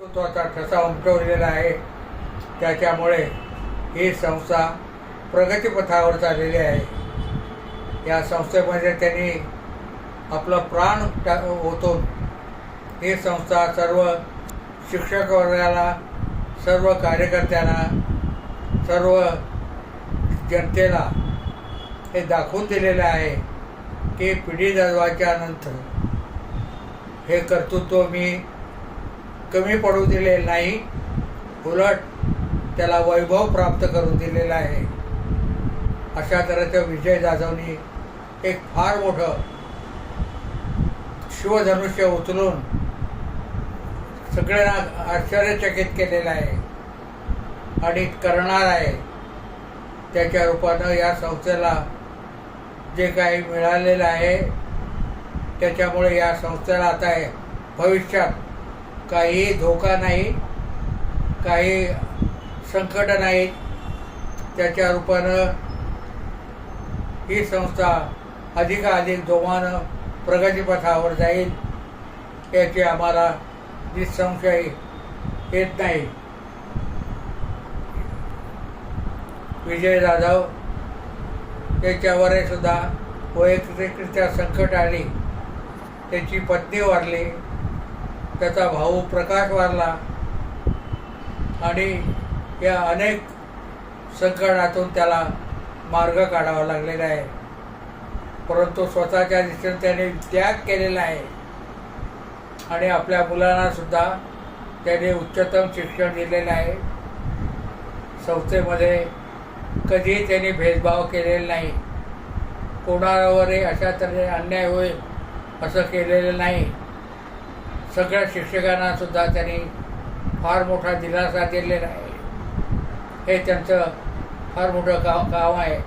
नेतृत्वाचा ठसा उमटवलेला आहे. त्याच्यामुळे ही संस्था प्रगतीपथावर चाललेली आहे. या संस्थेमध्ये त्यांनी आपलं प्राण टा ओतून ही संस्था सर्व शिक्षक वर्गाला सर्व कार्यकर्त्यांना सर्व जनतेला हे दाखवून दिलेलं आहे की पिढी जाधवाच्या नंतर हे कर्तृत्व मी कमी पडू दिले नाही उलट त्याला वैभव प्राप्त करून दिलेला आहे. अशा तऱ्हेचं विजय जाधवनी एक फार मोठं शिवधनुष्य उचलून सगळ्यांना आश्चर्यचकित केलेलं आहे आणि करणार आहे. त्याच्या रूपानं या संस्थेला जे काही मिळालेलं आहे त्याच्यामुळे या संस्थेला आता आहे भविष्यात काही धोका नाही काही संकट नाही. त्याच्या रूपानं ही संस्था अधिकाधिक जोमानं प्रगतीपथावर जाईल याची आम्हाला निसंशय येत नाही. विजय जाधव त्याच्यावरही सुद्धा वैयक्तिकरित्या संकट आले. त्याची पत्नी वारली. त्याचा भाऊ प्रकाश वारला. आणि या अनेक संकटातून त्याला मार्ग काढावा लागलेला आहे. परंतु स्वतःच्या दिशेने त्याने त्याग केलेला आहे. आणि आपल्या मुलांना सुद्धा त्याने उच्चतम शिक्षण दिलेलं आहे. संस्थेमध्ये कधीही त्यांनी भेदभाव केलेला नाही. कोणावरही अशा तऱ्हे अन्याय होईल असं केलेलं नाही. सगळ्या शिक्षकांना सुद्धा त्यांनी फार मोठा दिलासा दिलेला आहे. हे त्यांचं फार मोठं काम काम आहे.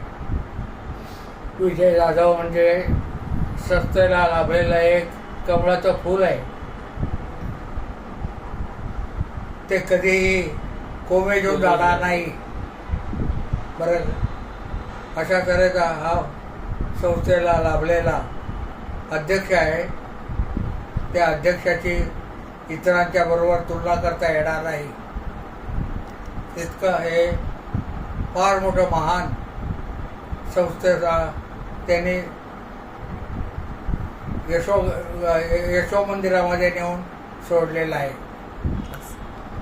विजय जाधव म्हणजे सत्तेला लाभलेलं एक कमळाचं फूल आहे. ते कधीही कोमेजून जाणार नाही. बरं अशा तऱ्हेचा हा संस्थेला लाभलेला अध्यक्ष आहे. त्या अध्यक्षाची इतरांच्या बरोबर तुलना करता येणार नाही. इतकं हे फार मोठं महान संस्थेचा त्यांनी यशो यशो मंदिरामध्ये नेऊन सोडलेलं आहे.